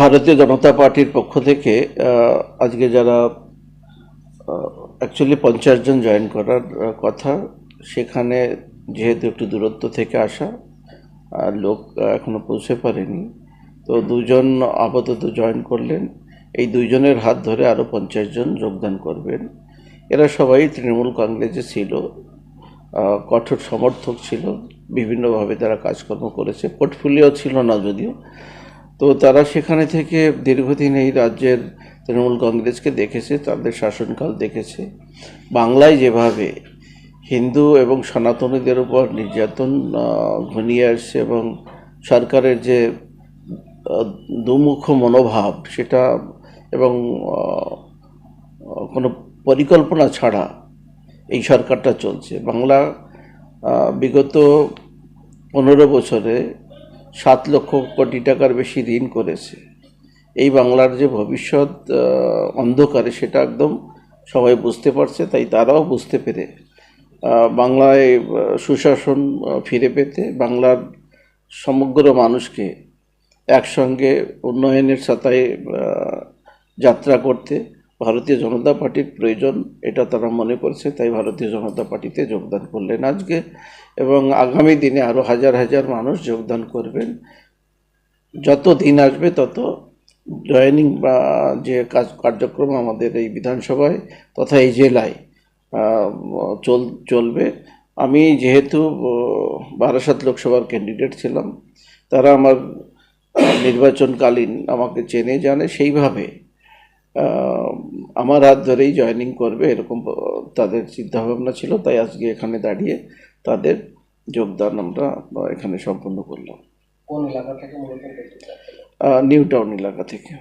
ভারতীয় জনতা পার্টির পক্ষ থেকে আজকে যারা অ্যাকচুয়ালি পঞ্চাশ জন জয়েন করার কথা, সেখানে যেহেতু একটু দূরত্ব থেকে আসা, আর লোক এখনও পৌঁছে পারেনি, তো দুজন আপাতত জয়েন করলেন। এই দুইজনের হাত ধরে আরও পঞ্চাশ জন যোগদান করবেন। এরা সবাই তৃণমূল কংগ্রেসে ছিল কঠোর সমর্থক ছিল, বিভিন্নভাবে তারা কাজকর্ম করেছে। পোর্টফোলিও ছিল না যদিও তো তারা সেখানে থেকে দীর্ঘদিন এই রাজ্যের তৃণমূল কংগ্রেসকে দেখেছে, তাদের শাসনকাল দেখেছে। বাংলায় যেভাবে হিন্দু এবং সনাতনীদের উপর নির্যাতন ঘনিয়ে আসছে এবং সরকারের যে দুমুখ মনোভাব সেটা এবং কোনো পরিকল্পনা ছাড়া এই সরকারটা চলছে। বাংলা বিগত পনেরো বছরে সাত লক্ষ কোটি টাকার বেশি ঋণ করেছে। এই বাংলার যে ভবিষ্যৎ অন্ধকারে সেটা একদম সবাই বুঝতে পারছে, তাই তারাও বুঝতে পেরে বাংলায় সুশাসন ফিরে পেতে বাংলার সমগ্র মানুষকে একসঙ্গে উন্নয়নের সাথে যাত্রা করতে ভারতীয় জনতা পার্টির প্রয়োজন, এটা তারা মনে করছে, তাই ভারতীয় জনতা পার্টিতে যোগদান করলেন আজকে। এবং আগামী দিনে আরও হাজার হাজার মানুষ যোগদান করবেন। যত দিন আসবে তত জয়েনিং বা যে কাজ, কার্যক্রম আমাদের এই বিধানসভায় তথা এই জেলায় চল, চলবে। আমি যেহেতু বারাসাত লোকসভার ক্যান্ডিডেট ছিলাম, তারা আমার নির্বাচনকালীন আমাকে চেনে, জানে, সেইভাবে আমার হাত ধরেই জয়নিং করবে এরকম তাদের চিন্তাভাবনা ছিল তাই আজকে এখানে দাঁড়িয়ে তাদের যোগদান আমরা এখানে সম্পন্ন করলাম। কোন এলাকা থেকে নিউ টাউন এলাকা থেকে।